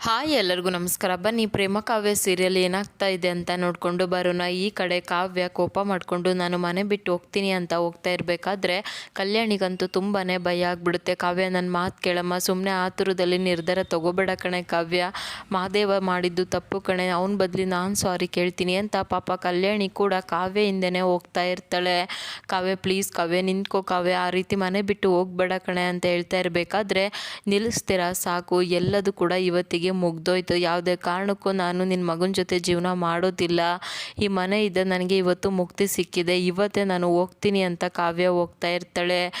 Hi ಎಲ್ಲರಿಗೂ ನಮಸ್ಕಾರ. ಬನ್ನಿ, ಪ್ರೇಮ ಕಾವ್ಯ ಸೀರಿಯಲ್ ಏನಾಗ್ತಾ ಇದೆ ಅಂತ ನೋಡಿಕೊಂಡು ಬರೋಣ. ಈ ಕಡೆ ಕಾವ್ಯ ಕೋಪ ಮಾಡಿಕೊಂಡು ನಾನು ಮನೆ ಬಿಟ್ಟು ಹೋಗ್ತೀನಿ ಅಂತ ಹೋಗ್ತಾ ಇರಬೇಕಾದ್ರೆ ಕಲ್ಯಾಣಿಗಂತೂ ತುಂಬಾ ಭಯ ಆಗಿಬಿಡುತ್ತೆ. ಕಾವ್ಯ ನನ್ನ ಮಾತು ಕೇಳಮ್ಮ. ಸುಮ್ಮನೆ ಆತುರದಲ್ಲಿ ನಿರ್ಧಾರ ತಗೋಬೇಡ ಕಣೆ ಕಾವ್ಯ. ಮಹಾದೇವ ಮಾಡಿದ್ದು ತಪ್ಪು ಕಣೆ. ಅವನ ಬದಲಿ ನಾನು ಸಾರಿ ಕೇಳ್ತೀನಿ ಅಂತ ಪಾಪ ಕಲ್ಯಾಣಿ ಕೂಡ ಕಾವ್ಯ ಹಿಂದೆನೇ ಹೋಗ್ತಾ ಇರ್ತಾಳೆ. ಕಾವ್ಯ ಪ್ಲೀಸ್ ಕಾವ್ಯ, ನಿಂತ್ಕೋ ಕಾವ್ಯ. ಆ ರೀತಿ ಮನೆ ಬಿಟ್ಟು ಹೋಗ್ಬೇಡ ಕಣೆ ಅಂತ ಹೇಳ್ತಾ ಇರಬೇಕಾದ್ರೆ ನಿಲ್ಲಿಸ್ತೀರಾ ಸಾಕು. ಎಲ್ಲದೂ ಕೂಡ ಇವತ್ತಿಗೆ ಮುಗ್ದೋಯ್ತು. ಯಾವುದೇ ಕಾರಣಕ್ಕೂ ನಾನು ನಿನ್ನ ಮಗನ ಜೊತೆ ಜೀವನ ಮಾಡೋದಿಲ್ಲ. ಈ ಮನೆ ಇದೆ ನನಗೆ ಇವತ್ತು ಮುಕ್ತಿ ಸಿಕ್ಕಿದೆ. ಇವತ್ತೇ ನಾನು ಹೋಗ್ತೀನಿ ಅಂತ ಕಾವ್ಯ ಹೋಗ್ತಾ ಇರ್ತಾಳೆ.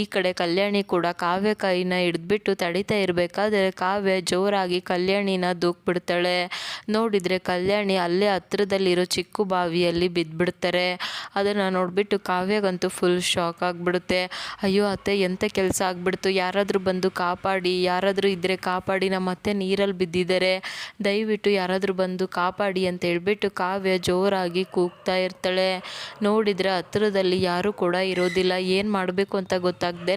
ಈ ಕಡೆ ಕಲ್ಯಾಣಿ ಕೂಡ ಕಾವ್ಯ ಕೈನ ಹಿಡಿದ್ಬಿಟ್ಟು ತಡಿತಾ ಇರಬೇಕಾದ್ರೆ ಕಾವ್ಯ ಜೋರಾಗಿ ಕಲ್ಯಾಣಿನ ದೂಕ್ಬಿಡ್ತಾಳೆ ನೋಡಿದರೆ ಕಲ್ಯಾಣಿ ಅಲ್ಲೇ ಹತ್ರದಲ್ಲಿರೋ ಚಿಕ್ಕು ಬಾವಿಯಲ್ಲಿ ಬಿದ್ದುಬಿಡ್ತಾರೆ. ಅದನ್ನು ನೋಡಿಬಿಟ್ಟು ಕಾವ್ಯಗಂತೂ ಫುಲ್ ಶಾಕ್ ಆಗಿಬಿಡುತ್ತೆ. ಅಯ್ಯೋ ಅತ್ತೆ ಎಂಥ ಕೆಲಸ ಆಗ್ಬಿಡ್ತು? ಯಾರಾದರೂ ಬಂದು ಕಾಪಾಡಿ, ಯಾರಾದರೂ ಇದ್ದರೆ ಕಾಪಾಡಿ ನಮ್ಮ ಅತ್ತೆ ನೀರಲ್ಲಿ ಬಿದ್ದಿದ್ದಾರೆ ದಯವಿಟ್ಟು ಯಾರಾದರೂ ಬಂದು ಕಾಪಾಡಿ ಅಂತ ಹೇಳ್ಬಿಟ್ಟು ಕಾವ್ಯ ಜೋರಾಗಿ ಕೂಗ್ತಾ ಇರ್ತಾಳೆ. ನೋಡಿದರೆ ಹತ್ತಿರದಲ್ಲಿ ಯಾರೂ ಕೂಡ ಇರೋದಿಲ್ಲ. ಏನು ಮಾಡಬೇಕು ಅಂತ ಗೊತ್ತಾಗ್ದೇ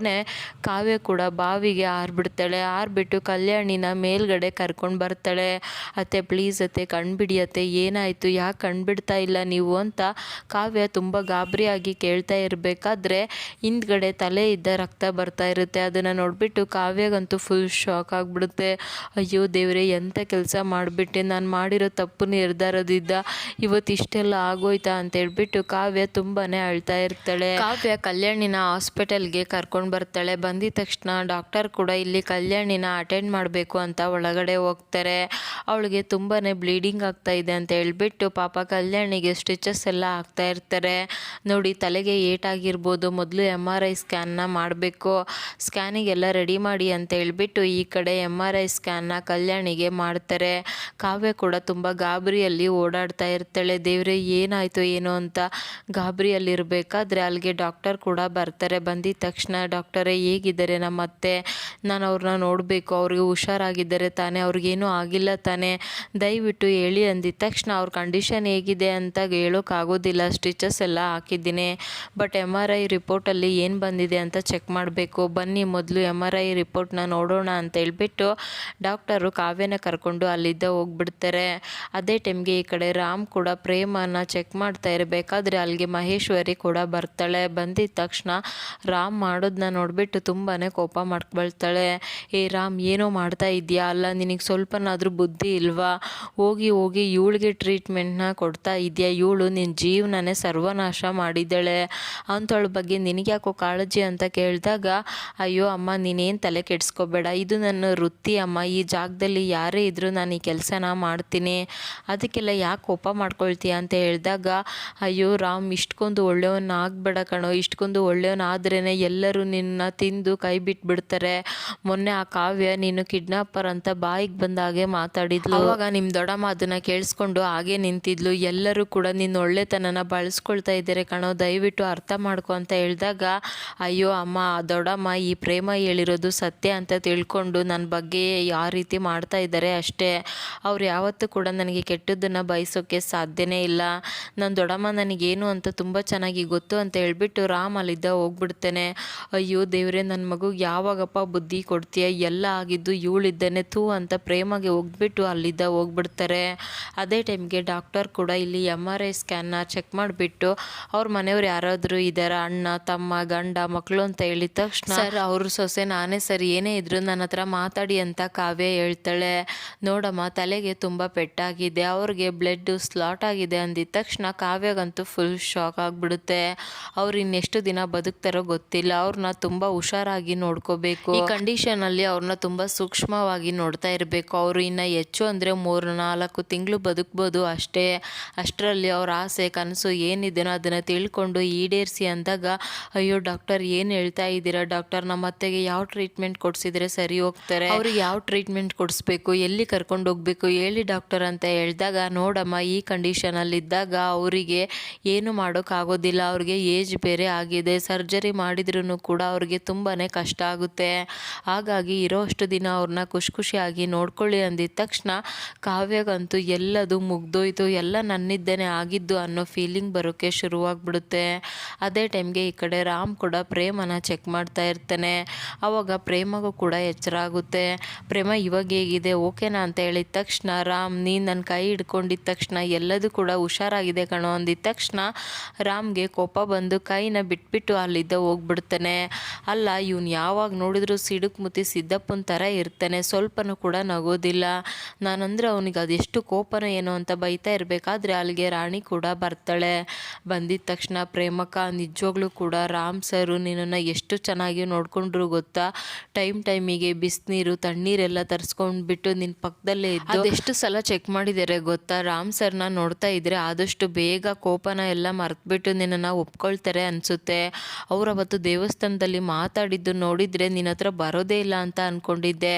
ಕಾವ್ಯ ಕೂಡ ಬಾವಿಗೆ ಆರ್ಬಿಡ್ತಾಳೆ. ಆರ್ಬಿಟ್ಟು ಕಲ್ಯಾಣಿನ ಮೇಲ್ಗಡೆ ಕರ್ಕೊಂಡು ಬರ್ತಾಳೆ. ಅತ್ತೆ ಪ್ಲೀಸ್ ಅತ್ತೆ, ಕಣ್ಬಿಡಿ ಅತ್ತೆ, ಏನಾಯಿತು? ಯಾಕೆ ಕಣ್ಬಿಡ್ತಾ ಇಲ್ಲ ನೀವು? ಅಂತ ಕಾವ್ಯ ತುಂಬ ಗಾಬರಿಯಾಗಿ ಕೇಳ್ತಾ ಇರಬೇಕಾದ್ರೆ ಹಿಂದ್ಗಡೆ ತಲೆ ಇದ್ದ ರಕ್ತ ಬರ್ತಾ ಇರುತ್ತೆ. ಅದನ್ನು ನೋಡಿಬಿಟ್ಟು ಕಾವ್ಯಗಂತೂ ಫುಲ್ ಶಾಕ್ ಆಗಿಬಿಡುತ್ತೆ. ಅಯ್ಯೋ ದೇವರೇ ಎಂಥ ಕೆಲಸ ಮಾಡಿಬಿಟ್ಟೆ? ನಾನು ಮಾಡಿರೋ ತಪ್ಪು ನಿರ್ಧಾರದಿಂದ ಇವತ್ತು ಇಷ್ಟೆಲ್ಲ ಆಗೋಯ್ತಾ ಅಂತ ಹೇಳ್ಬಿಟ್ಟು ಕಾವ್ಯ ತುಂಬಾ ಅಳ್ತಾ ಇರ್ತಾಳೆ. ಕಾವ್ಯ ಕಲ್ಯಾಣಿನ ಹಾಸ್ಪಿಟಲ್ಗೆ ಕರ್ಕೊಂಡು ಬರ್ತಾಳೆ. ಬಂದಿದ ತಕ್ಷಣ ಡಾಕ್ಟರ್ ಕೂಡ ಇಲ್ಲಿ ಕಲ್ಯಾಣಿನ ಅಟೆಂಡ್ ಮಾಡಬೇಕು ಅಂತ ಒಳಗಡೆ ಹೋಗ್ತಾರೆ. ಅವಳಿಗೆ ತುಂಬಾ ಬ್ಲೀಡಿಂಗ್ ಆಗ್ತಾ ಇದೆ ಅಂತ ಹೇಳ್ಬಿಟ್ಟು ಪಾಪ ಕಲ್ಯಾಣಿಗೆ ಸ್ಟಿಚಸ್ ಎಲ್ಲ ಆಗ್ತಾ ಇರ್ತಾರೆ. ನೋಡಿ, ತಲೆಗೆ ಏಟಾಗಿರ್ಬೋದು. ಮೊದಲು ಎಂ ಆರ್ ಐ ಸ್ಕ್ಯಾನ್ನ ಮಾಡಬೇಕು. ಸ್ಕ್ಯಾನಿಗೆಲ್ಲ ರೆಡಿ ಮಾಡಿ ಅಂತ ಹೇಳ್ಬಿಟ್ಟು ಈ ಕಡೆ ಎಂ ಆರ್ ಐ ಸ್ಕ್ಯಾನ್ನ ಕಲ್ಯಾಣಿಗೆ ಮಾಡ್ತಾರೆ. ಕಾವ್ಯ ಕೂಡ ತುಂಬ ಗಾಬರಿಯಲ್ಲಿ ಓಡಾಡ್ತಾ ಇರ್ತಾಳೆ. ದೇವ್ರೆ, ಏನಾಯಿತು, ಏನೋ ಅಂತ ಗಾಬರಿಯಲ್ಲಿರಬೇಕಾದ್ರೆ ಅಲ್ಲಿಗೆ ಡಾಕ್ಟರ್ ಕೂಡ ಬರ್ತಾರೆ. ಬಂದಿದ ತಕ್ಷಣ ಡಾಕ್ಟರೇ ಹೇಗಿದ್ದಾರೆ ನಮ್ಮ ಅತ್ತೆ ನಾನು ಅವ್ರನ್ನ ನೋಡಬೇಕು. ಅವ್ರಿಗೆ ಹುಷಾರಾಗಿದ್ದಾರೆ ತಾನೇ. ಅವ್ರಿಗೇನೂ ಆಗಿಲ್ಲ ತಾನೇ. ದಯವಿಟ್ಟು ಹೇಳಿ ಅಂದಿದ ತಕ್ಷಣ ಅವ್ರ ಕಂಡೀಷನ್ ಹೇಗಿದೆ ಅಂತ ಹೇಳೋಕ್ಕಾಗೋದಿಲ್ಲ ಸ್ಟಿಚಸ್ ಎಲ್ಲ ಹಾಕಿದ್ದೀನಿ. ಬಟ್ ಎಂ ಆರ್ ಐ ರಿಪೋರ್ಟಲ್ಲಿ ಏನು ಬಂದಿದೆ ಅಂತ ಚೆಕ್ ಮಾಡಬೇಕು. ಬನ್ನಿ ಮೊದಲು ಎಂ ಆರ್ ಐ ರಿಪೋರ್ಟ್ನ ನೋಡೋಣ ಅಂತ ಹೇಳ್ಬಿಟ್ಟು ಡಾಕ್ಟರು ಕಾವ್ಯನ ಕರ್ಕೊಂಡು ಅಲ್ಲಿದ್ದ ಹೋಗ್ಬಿಡ್ತಾರೆ. ಅದೇ ಟೈಮ್ಗೆ ಈ ಕಡೆ ರಾಮ್ ಕೂಡ ಪ್ರೇಮನ ಚೆಕ್ ಮಾಡ್ತಾ ಇರಬೇಕಾದ್ರೆ ಅಲ್ಲಿಗೆ ಮಹೇಶ್ವರಿ ಕೂಡ ಬರ್ತಾಳೆ. ಬಂದಿದ್ದ ತಕ್ಷಣ ರಾಮ್ ಮಾಡೋದನ್ನ ನೋಡಿಬಿಟ್ಟು ತುಂಬಾ ಕೋಪ ಮಾಡ್ಕೊಳ್ತಾಳೆ. ಏ ರಾಮ್, ಏನೋ ಮಾಡ್ತಾ ಇದೆಯಾ? ಅಲ್ಲ, ನಿನಗೆ ಸ್ವಲ್ಪನಾದರೂ ಬುದ್ಧಿ ಇಲ್ವಾ? ಹೋಗಿ ಹೋಗಿ ಇವಳಿಗೆ ಟ್ರೀಟ್ಮೆಂಟ್ನ ಕೊಡ್ತಾ ಇದೆಯಾ? ಇವಳು ನಿನ್ನ ಜೀವನನೇ ಸರ್ವನಾಶ ಮಾಡಿದ್ದಾಳೆ. ಅಂಥವಳ ಬಗ್ಗೆ ನಿನಗೆ ಯಾಕೋ ಕಾಳಜಿ ಅಂತ ಕೇಳಿದಾಗ, ಅಯ್ಯೋ ಅಮ್ಮ, ನೀನೇನು ತಲೆ ಕೆಡಿಸ್ಕೋಬೇಡ. ಇದು ನನ್ನ ವೃತ್ತಿ ಅಮ್ಮ. ಈ ಜಾಗದಲ್ಲಿ ಯಾರೇ ಇದ್ದರೂ ನಾನು ಈ ಕೆಲಸನ ಮಾಡ್ತೀನಿ. ಅದಕ್ಕೆಲ್ಲ ಯಾಕೆ ಕೋಪ ಮಾಡ್ಕೊಳ್ತೀಯ ಅಂತ ಹೇಳಿದಾಗ, ಅಯ್ಯೋ ರಾಮ್ ಇಷ್ಟೊಂದು ಒಳ್ಳೆಯವನ್ನ ಆಗ್ಬೇಡ ಕಣೋ. ಇಷ್ಟೊಂದು ಒಳ್ಳೆಯವನಾದ್ರೇ ಎಲ್ಲರೂ ನಿನ್ನ ತಿಂದು ಕೈ ಬಿಟ್ಬಿಡ್ತಾರೆ. ಮೊನ್ನೆ ಆ ಕಾವ್ಯ ನೀನು ಕಿಡ್ನಾಪರ್ ಅಂತ ಬಾಯಿಗೆ ಬಂದ ಹಾಗೆ ಮಾತಾಡಿದ್ಲು. ಅವಾಗ ನಿಮ್ಮ ದೊಡ್ಡಮ್ಮ ಅದನ್ನ ಕೇಳಿಸ್ಕೊಂಡು ಹಾಗೆ ನಿಂತಿದ್ಲು. ಎಲ್ಲರೂ ಕೂಡ ನಿನ್ನ ಒಳ್ಳೆತನನ ಬಳಸ್ಕೊಳ್ತಾ ಇದ್ದಾರೆ ಕಣೋ. ದಯವಿಟ್ಟು ಅರ್ಥ ಮಾಡ್ಕೊ ಅಂತ ಹೇಳಿದಾಗ, ಅಯ್ಯೋ ಅಮ್ಮ ದೊಡ್ಡಮ್ಮ ಈ ಪ್ರೇಮ ಹೇಳಿರೋದು ಸತ್ಯ ಅಂತ ತಿಳ್ಕೊಂಡು ನನ್ನ ಬಗ್ಗೆ ಯಾವ ರೀತಿ ಮಾಡ್ತಾ ಇದ್ದಾರೆ ಅಷ್ಟೇ. ಅವ್ರು ಯಾವತ್ತೂ ಕೂಡ ನನಗೆ ಕೆಟ್ಟದ್ದನ್ನು ಬಯಸೋಕ್ಕೆ ಸಾಧ್ಯನೇ ಇಲ್ಲ. ನನ್ನ ದೊಡ್ಡಮ್ಮ ನನಗೇನು ಅಂತ ತುಂಬ ಚೆನ್ನಾಗಿ ಗೊತ್ತು ಅಂತ ಹೇಳ್ಬಿಟ್ಟು ರಾಮ್ ಅಲ್ಲಿದ್ದ ಹೋಗ್ಬಿಡ್ತೇನೆ. ಅಯ್ಯೋ ದೇವರೇ ನನ್ನ ಮಗುಗೆ ಯಾವಾಗಪ್ಪ ಬುದ್ಧಿ ಕೊಡ್ತೀಯ? ಎಲ್ಲ ಆಗಿದ್ದು ಇವಳಿದ್ದೇನೆ ತೂ ಅಂತ ಪ್ರೇಮಗೆ ಹೋಗ್ಬಿಟ್ಟು ಅಲ್ಲಿದ್ದ ಹೋಗ್ಬಿಡ್ತಾರೆ. ಅದೇ ಟೈಮ್ಗೆ ಡಾಕ್ಟರ್ ಕೂಡ ಇಲ್ಲಿ ಎಂ ಆರ್ ಐ ಸ್ಕ್ಯಾನ್ನ ಚೆಕ್ ಮಾಡಿಬಿಟ್ಟು ಅವ್ರ ಮನೆಯವ್ರು ಯಾರಾದರೂ ಇದ್ದಾರೆ? ಅಣ್ಣ, ತಮ್ಮ, ಗಂಡ ಮಕ್ಕಳು ಅಂತ ಹೇಳಿದ ತಕ್ಷಣ ಸರ್, ಅವರು ಸೊಸೆ ನಾನೇ ಸರ್, ಏನೇ ಇದ್ರು ನನ್ನ ಹತ್ರ ಮಾತಾಡಿ ಅಂತ ಕಾವ್ಯ ನೋಡಮ್ಮ ತಲೆಗೆ ತುಂಬ ಪೆಟ್ಟಾಗಿದೆ ಅವ್ರಿಗೆ ಬ್ಲಡ್ ಸ್ಲಾಟ್ ಆಗಿದೆ ಅಂದಿದ ತಕ್ಷಣ ಕಾವ್ಯಗಂತೂ ಫುಲ್ ಶಾಕ್ ಆಗಿಬಿಡುತ್ತೆ. ಅವ್ರು ಇನ್ನೆಷ್ಟು ದಿನ ಬದುಕ್ತಾರೋ ಗೊತ್ತಿಲ್ಲ ಅವ್ರನ್ನ ತುಂಬ ಹುಷಾರಾಗಿ ನೋಡ್ಕೋಬೇಕು. ಈ ಕಂಡೀಷನಲ್ಲಿ ಅವ್ರನ್ನ ತುಂಬ ಸೂಕ್ಷ್ಮವಾಗಿ ನೋಡ್ತಾ ಇರಬೇಕು. ಅವರು ಇನ್ನು ಹೆಚ್ಚು ಅಂದರೆ ಮೂರು ನಾಲ್ಕು ತಿಂಗಳು ಬದುಕ್ಬೋದು ಅಷ್ಟೇ. ಅಷ್ಟರಲ್ಲಿ ಅವ್ರ ಆಸೆ ಕನಸು ಏನಿದೆಯೋ ಅದನ್ನು ತಿಳ್ಕೊಂಡು ಈಡೇರಿಸಿ ಅಂದಾಗ ಅಯ್ಯೋ ಡಾಕ್ಟರ್ ಏನು ಹೇಳ್ತಾ ಇದ್ದೀರಾ? ಡಾಕ್ಟರ್ ನಮ್ಮ ಅತ್ತೆಗೆ ಯಾವ ಟ್ರೀಟ್ಮೆಂಟ್ ಕೊಡಿಸಿದ್ರೆ ಸರಿ ಹೋಗ್ತಾರೆ? ಅವ್ರಿಗೆ ಯಾವ ಟ್ರೀಟ್ಮೆಂಟ್ ಕೊಡಿಸ್ಬೇಕು ಎಲ್ಲಿ ಕರ್ಕೊಂಡು ಹೋಗಬೇಕು, ಹೇಳಿ ಡಾಕ್ಟರ್ ಅಂತ ಹೇಳಿದಾಗ, ನೋಡಮ್ಮ, ಈ ಕಂಡೀಷನಲ್ಲಿದ್ದಾಗ ಅವರಿಗೆ ಏನು ಮಾಡೋಕ್ಕಾಗೋದಿಲ್ಲ, ಅವ್ರಿಗೆ ಏಜ್ ಬೇರೆ ಆಗಿದೆ, ಸರ್ಜರಿ ಮಾಡಿದ್ರೂ ಕೂಡ ಅವ್ರಿಗೆ ತುಂಬಾ ಕಷ್ಟ ಆಗುತ್ತೆ. ಹಾಗಾಗಿ ಇರೋ ಅಷ್ಟು ದಿನ ಅವ್ರನ್ನ ಖುಷಿ ಖುಷಿಯಾಗಿ ನೋಡ್ಕೊಳ್ಳಿ ಅಂದಿದ ತಕ್ಷಣ ಕಾವ್ಯಗಂತೂ ಎಲ್ಲದು ಮುಗ್ದೋಯ್ತು, ಎಲ್ಲ ನನ್ನಿದ್ದೇನೆ ಆಗಿದ್ದು ಅನ್ನೋ ಫೀಲಿಂಗ್ ಬರೋಕ್ಕೆ ಶುರುವಾಗ್ಬಿಡುತ್ತೆ. ಅದೇ ಟೈಮ್ಗೆ ಈ ಕಡೆ ರಾಮ್ ಕೂಡ ಪ್ರೇಮನ ಚೆಕ್ ಮಾಡ್ತಾ ಇರ್ತಾನೆ. ಆವಾಗ ಪ್ರೇಮಗೂ ಕೂಡ ಎಚ್ಚರ ಆಗುತ್ತೆ. ಪ್ರೇಮ ಇವಾಗ ಹೇಗಿದೆ, ಓಕೆನಾ ಅಂತ ಹೇಳಿದ ತಕ್ಷಣ, ರಾಮ್, ನೀನು ನನ್ನ ಕೈ ಹಿಡ್ಕೊಂಡಿದ್ದ ತಕ್ಷಣ ಎಲ್ಲದೂ ಕೂಡ ಹುಷಾರಾಗಿದೆ ಕಣೋ ಅಂದಿದ್ದ ತಕ್ಷಣ, ರಾಮ್ಗೆ ಕೋಪ ಬಂದು ಕೈನ ಬಿಟ್ಬಿಟ್ಟು ಅಲ್ಲಿದ್ದ ಹೋಗ್ಬಿಡ್ತಾನೆ. ಅಲ್ಲ, ಇವನು ಯಾವಾಗ ನೋಡಿದ್ರು ಸಿಡುಕು ಮುತ್ತಿ ಸಿದ್ದಪ್ಪನ ಥರ ಇರ್ತಾನೆ, ಸ್ವಲ್ಪನೂ ಕೂಡ ನಗೋದಿಲ್ಲ. ನಾನಂದ್ರೆ ಅವನಿಗೆ ಅದೆಷ್ಟು ಕೋಪನ ಏನೋ ಅಂತ ಬೈತಾ ಇರಬೇಕಾದ್ರೆ ಅಲ್ಲಿಗೆ ರಾಣಿ ಕೂಡ ಬರ್ತಾಳೆ. ಬಂದಿದ್ದ ತಕ್ಷಣ ಪ್ರೇಮಕ ನಿಜವಾಗ್ಲೂ ಕೂಡ ರಾಮ್ ಸರು ನಿನ್ನನ್ನು ಎಷ್ಟು ಚೆನ್ನಾಗಿ ನೋಡ್ಕೊಂಡ್ರು ಗೊತ್ತಾ? ಟೈಮ್ ಟೈಮಿಗೆ ಬಿಸಿನೀರು, ತಣ್ಣೀರೆಲ್ಲ ತರಿಸ್ಕೊಂಡ್ಬಿಟ್ಟು ನಿನ್ನ ಪಕ್ಕದಲ್ಲೇ ಇದ್ದು ಅದೆಷ್ಟು ಸಲ ಚೆಕ್ ಮಾಡಿದ್ದಾರೆ ಗೊತ್ತಾ? ರಾಮ್ ಸರ್ನ ನೋಡ್ತಾ ಇದ್ರೆ ಆದಷ್ಟು ಬೇಗ ಕೋಪನ ಎಲ್ಲ ಮರೆತ್ಬಿಟ್ಟು ನಿನ್ನನ್ನು ಒಪ್ಕೊಳ್ತಾರೆ ಅನಿಸುತ್ತೆ. ಅವ್ರು ಅವತ್ತು ದೇವಸ್ಥಾನದಲ್ಲಿ ಮಾತಾಡಿದ್ದು ನೋಡಿದರೆ ನಿನ್ನ ಹತ್ರ ಬರೋದೇ ಇಲ್ಲ ಅಂತ ಅಂದ್ಕೊಂಡಿದ್ದೆ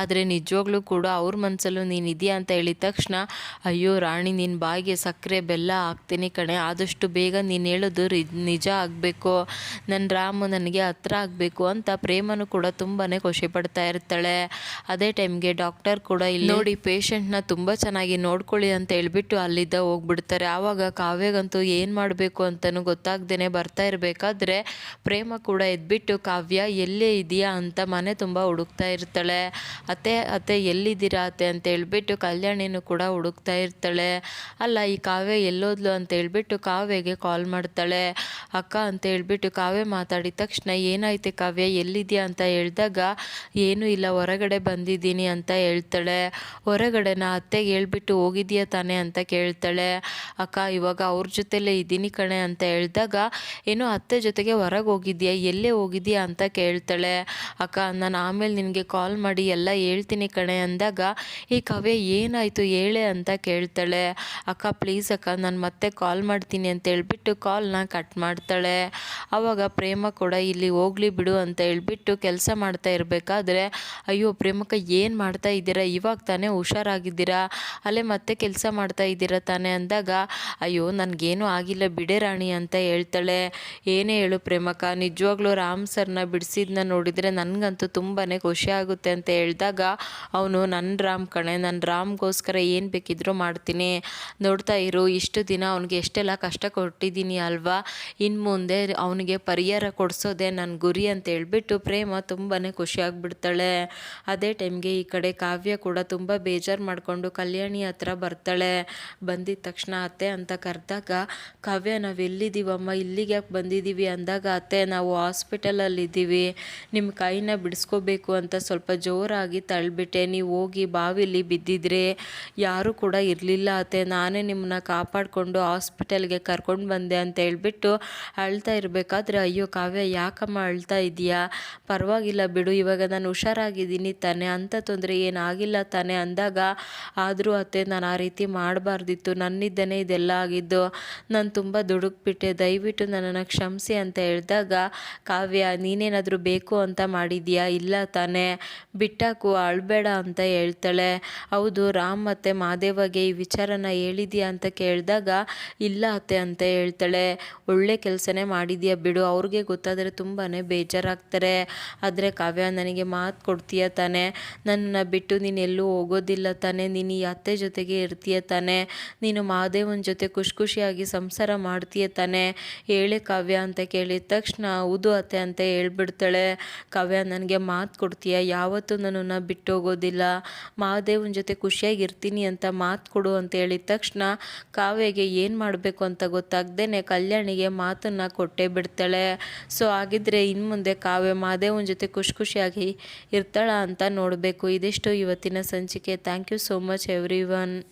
ಆದರೆ ನಿಜವಾಗ್ಲೂ ಕೂಡ ಅವ್ರ ಮನಸ್ಸಲ್ಲೂ ನೀನು ಇದೆಯಾ ಅಂತ ಹೇಳಿದ ತಕ್ಷಣ, ಅಯ್ಯೋ ರಾಣಿ ನಿನ್ನ ಬಾಯಿಗೆ ಸಕ್ಕರೆ ಬೆಲ್ಲ ಹಾಕ್ತೀನಿ ಕಣೆ. ಆದಷ್ಟು ಬೇಗ ನೀನು ಹೇಳೋದು ನಿಜ ಆಗಬೇಕು. ನನ್ನ ರಾಮು ನನಗೆ ಹತ್ರ ಆಗಬೇಕು ಅಂತ ಪ್ರೇಮನು ಕೂಡ ತುಂಬಾ ಖುಷಿ ಪಡ್ತಾ ಇರ್ತಾಳೆ. ಅದೇ ಟೈಮ್ಗೆ ಡಾಕ್ಟರ್ ಕೂಡ ಇಲ್ಲಿ ನೋಡಿ ಪೇಷಂಟ್ನ ತುಂಬ ಚೆನ್ನಾಗಿ ನೋಡ್ಕೊಳ್ಳಿ ಅಂತ ಹೇಳ್ಬಿಟ್ಟು ಅಲ್ಲಿದ್ದ ಹೋಗ್ಬಿಡ್ತಾರೆ. ಆವಾಗ ಕಾವ್ಯಗಂತೂ ಏನು ಮಾಡಬೇಕು ಅಂತಲೂ ಗೊತ್ತಾಗ್ದೇ ಬರ್ತಾ ಇರಬೇಕಾದ್ರೆ ಪ್ರೇಮ ಕೂಡ ಎದ್ಬಿಟ್ಟು, ಕಾವ್ಯ ಎಲ್ಲೇ ಇದೆಯಾ ಅಂತ ಮನೆ ತುಂಬ ಹುಡುಕ್ತಾ ಇರ್ತಾಳೆ. ಅತ್ತೆ ಅತ್ತೆ ಎಲ್ಲಿದ್ದೀರಾ ಅತ್ತೆ ಅಂತ ಹೇಳ್ಬಿಟ್ಟು ಕಲ್ಯಾಣಿನೂ ಕೂಡ ಹುಡುಕ್ತಾ ಇರ್ತಾಳೆ. ಅಲ್ಲ, ಈ ಕಾವ್ಯ ಎಲ್ಲೋದ್ಲು ಅಂತ ಹೇಳ್ಬಿಟ್ಟು ಕಾವ್ಯಗೆ ಕಾಲ್ ಮಾಡ್ತಾಳೆ. ಅಕ್ಕ ಅಂತ ಹೇಳ್ಬಿಟ್ಟು ಕಾವ್ಯ ಮಾತಾಡಿದ ತಕ್ಷಣ, ಏನಾಯ್ತು ಕಾವ್ಯ ಎಲ್ಲಿದೆಯಾ ಅಂತ ಹೇಳಿದಾಗ, ಏನೂ ಇಲ್ಲ, ಹೊರಗಡೆ ಬಂದಿದ್ದೀನಿ ಹೇಳ್ತಾಳೆ. ಹೊರಗಡೆ ನಾ ಅತ್ತೆಗೆ ಹೇಳ್ಬಿಟ್ಟು ಹೋಗಿದ್ಯಾ ತಾನೆ ಅಂತ ಕೇಳ್ತಾಳೆ. ಅಕ್ಕ, ಇವಾಗ ಅವ್ರ ಜೊತೆಲೇ ಇದ್ದೀನಿ ಕಣೆ ಅಂತ ಹೇಳಿದಾಗ, ಏನೋ ಅತ್ತೆ ಜೊತೆಗೆ ಹೊರಗೆ ಹೋಗಿದ್ಯಾ? ಎಲ್ಲೇ ಹೋಗಿದ್ಯಾ? ಅಂತ ಕೇಳ್ತಾಳೆ. ಅಕ್ಕ, ನಾನು ಆಮೇಲೆ ನಿನಗೆ ಕಾಲ್ ಮಾಡಿ ಎಲ್ಲ ಹೇಳ್ತೀನಿ ಕಣೆ ಅಂದಾಗ ಈ ಕವ್ಯ, ಏನಾಯಿತು? ಹೇಳೆ ಅಂತ ಕೇಳ್ತಾಳೆ. ಅಕ್ಕ ಪ್ಲೀಸ್ ಅಕ್ಕ, ನಾನು ಮತ್ತೆ ಕಾಲ್ ಮಾಡ್ತೀನಿ ಅಂತ ಹೇಳ್ಬಿಟ್ಟು ಕಾಲ್ನ ಕಟ್ ಮಾಡ್ತಾಳೆ. ಆವಾಗ ಪ್ರೇಮ ಕೂಡ, ಇಲ್ಲಿ ಹೋಗ್ಲಿ ಬಿಡು ಅಂತ ಹೇಳ್ಬಿಟ್ಟು ಕೆಲಸ ಮಾಡ್ತಾ ಇರಬೇಕಾದ್ರೆ, ಅಯ್ಯೋ ಪ್ರೇಮಕ್ಕ, ಏನು ಮಾಡ್ತಾ ಇದ್ದೀರಾ? ಇವಾಗ ತಾನೇ ಹುಷಾರಾಗಿದ್ದೀರಾ? ಅಲ್ಲೇ ಮತ್ತೆ ಕೆಲಸ ಮಾಡ್ತಾ ಇದ್ದೀರಾ ತಾನೇ ಅಂದಾಗ, ಅಯ್ಯೋ, ನನಗೇನು ಆಗಿಲ್ಲ, ಬಿಡೆ ರಾಣಿ ಅಂತ ಹೇಳ್ತಾಳೆ. ಏನೇ ಹೇಳು ಪ್ರೇಮಕ್ಕ ನಿಜವಾಗ್ಲೂ ರಾಮ್ ಸರ್ನ ಬಿಡಿಸಿದ್ನ ನೋಡಿದರೆ ನನಗಂತೂ ತುಂಬಾ ಖುಷಿ ಆಗುತ್ತೆ ಅಂತ ಹೇಳಿದಾಗ, ಅವನು ನನ್ನ ರಾಮ್ ಕಣೆ ನನ್ನ ರಾಮ್ಗೋಸ್ಕರ ಏನು ಬೇಕಿದ್ರೂ ಮಾಡ್ತೀನಿ. ನೋಡ್ತಾ ಇರು, ಇಷ್ಟು ದಿನ ಅವನಿಗೆ ಎಷ್ಟೆಲ್ಲ ಕಷ್ಟ ಕೊಟ್ಟಿದ್ದೀನಿ ಅಲ್ವಾ? ಇನ್ನು ಮುಂದೆ ಅವನಿಗೆ ಪರಿಹಾರ ಕೊಡಿಸೋದೆ ನನ್ನ ಗುರಿ ಅಂತ ಹೇಳ್ಬಿಟ್ಟು ಪ್ರೇಮ ತುಂಬಾ ಖುಷಿಯಾಗಿಬಿಡ್ತಾಳೆ ಅದೇ ಟೈಮ್ಗೆ ಈ ಕಡೆ ಕಾವ್ಯ ಕೂಡ ತುಂಬ ಬೇಜಾರು ಮಾಡಿಕೊಂಡು ಕಲ್ಯಾಣಿ ಹತ್ರ ಬರ್ತಾಳೆ. ಬಂದಿದ ತಕ್ಷಣ ಅತ್ತೆ ಅಂತ ಕರೆದಾಗ, ಕಾವ್ಯ ನಾವು ಎಲ್ಲಿದ್ದೀವಮ್ಮ ಇಲ್ಲಿಗೆ ಯಾಕೆ ಬಂದಿದ್ದೀವಿ? ಅಂದಾಗ, ಅತ್ತೆ, ನಾವು ಹಾಸ್ಪಿಟಲಲ್ಲಿ ಇದ್ದೀವಿ ನಿಮ್ಮ ಕೈನ ಬಿಡಿಸ್ಕೋಬೇಕು ಅಂತ ಸ್ವಲ್ಪ ಜೋರಾಗಿ ತಳ್ಳಿಬಿಟ್ಟೆ ನೀವು ಹೋಗಿ ಬಾವಿಲಿ ಬಿದ್ದಿದ್ರೆ ಯಾರೂ ಕೂಡ ಇರಲಿಲ್ಲ ಅತ್ತೆ. ನಾನೇ ನಿಮ್ಮನ್ನ ಕಾಪಾಡಿಕೊಂಡು ಹಾಸ್ಪಿಟಲ್ಗೆ ಕರ್ಕೊಂಡು ಬಂದೆ ಅಂತ ಹೇಳ್ಬಿಟ್ಟು ಅಳ್ತಾ ಇರಬೇಕಾದ್ರೆ, ಅಯ್ಯೋ, ಕಾವ್ಯ, ಯಾಕಮ್ಮ ಅಳ್ತಾ ಇದೆಯಾ? ಪರವಾಗಿಲ್ಲ ಬಿಡು, ಇವಾಗ ನಾನು ಹುಷಾರಾಗಿದ್ದೀನಿ ತಾನೆ. ಅಂತ ತೊಂದರೆ ಏನಾಗಿಲ್ಲ ತಾನೆ ಅಂದಾಗ, ಆದರೂ ಅತ್ತೆ ನಾನು ಆ ರೀತಿ ಮಾಡಬಾರ್ದಿತ್ತು ನನ್ನಿಂದನೇ ಇದೆಲ್ಲ ಆಗಿದ್ದು, ನಾನು ತುಂಬ ದುಡುಕ್ಬಿಟ್ಟೆ, ದಯವಿಟ್ಟು ನನ್ನನ್ನು ಕ್ಷಮಿಸಿ ಅಂತ ಹೇಳಿದಾಗ, ಕಾವ್ಯ, ನೀನೇನಾದರೂ ಬೇಕು ಅಂತ ಮಾಡಿದ್ಯಾ ಇಲ್ಲ ತಾನೇ, ಬಿಟ್ಟಾಕು ಅಳಬೇಡ ಅಂತ ಹೇಳ್ತಾಳೆ. ಹೌದು, ರಾಮ್ ಮತ್ತು ಮಾದೇವಗೆ ಈ ವಿಚಾರನ ಹೇಳಿದ್ಯಾ ಅಂತ ಕೇಳಿದಾಗ, ಇಲ್ಲ ಅತ್ತೆ ಅಂತ ಹೇಳ್ತಾಳೆ. ಒಳ್ಳೆ ಕೆಲಸನೇ ಮಾಡಿದ್ಯಾ ಬಿಡು, ಅವ್ರಿಗೆ ಗೊತ್ತಾದರೆ ತುಂಬಾ ಬೇಜಾರಾಗ್ತಾರೆ. ಆದರೆ ಕಾವ್ಯ, ನನಗೆ ಮಾತು ಕೊಡ್ತೀಯ ತಾನೆ? ನನ್ನನ್ನು ಬಿಟ್ಟು ನೀನು ಎಲ್ಲೂ ಹೋಗೋದಿಲ್ಲ ತಾನೆ. ನೀನು ಈ ಅತ್ತೆ ಜೊತೆಗೆ ಇರ್ತೀಯ ತಾನೆ. ನೀನು ಮಹಾದೇವನ ಜೊತೆ ಖುಷಿ ಖುಷಿಯಾಗಿ ಸಂಸಾರ ಮಾಡ್ತೀಯ ತಾನೆ. ಹೇಳೆ ಕಾವ್ಯ ಅಂತ ಕೇಳಿದ ತಕ್ಷಣ ಹೌದು ಅತ್ತೆ ಅಂತ ಹೇಳ್ಬಿಡ್ತಾಳೆ. ಕಾವ್ಯ, ನನಗೆ ಮಾತು ಕೊಡ್ತೀಯ? ಯಾವತ್ತೂ ನನ್ನನ್ನು ಬಿಟ್ಟು ಹೋಗೋದಿಲ್ಲ. ಮಹಾದೇವನ ಜೊತೆ ಖುಷಿಯಾಗಿ ಇರ್ತೀನಿ ಅಂತ ಮಾತು ಕೊಡು ಅಂತ ಹೇಳಿದ ತಕ್ಷಣ ಕಾವ್ಯಗೆ ಏನು ಮಾಡಬೇಕು ಅಂತ ಗೊತ್ತಾಗ್ದೇ ಕಲ್ಯಾಣಿಗೆ ಮಾತನ್ನು ಕೊಟ್ಟೇ ಬಿಡ್ತಾಳೆ. ಸೊ ಹಾಗಿದ್ರೆ ಇನ್ನು ಮುಂದೆ ಕಾವ್ಯ ಮಹಾದೇವನ ಜೊತೆ ಖುಷಿ ಖುಷಿಯಾಗಿ ಇರ್ತಾಳ ಅಂತ ನೋಡಬೇಕು. ಇದಿಷ್ಟು ಇವತ್ತಿನ ಸಂಚಿಕೆ. Thank you so much everyone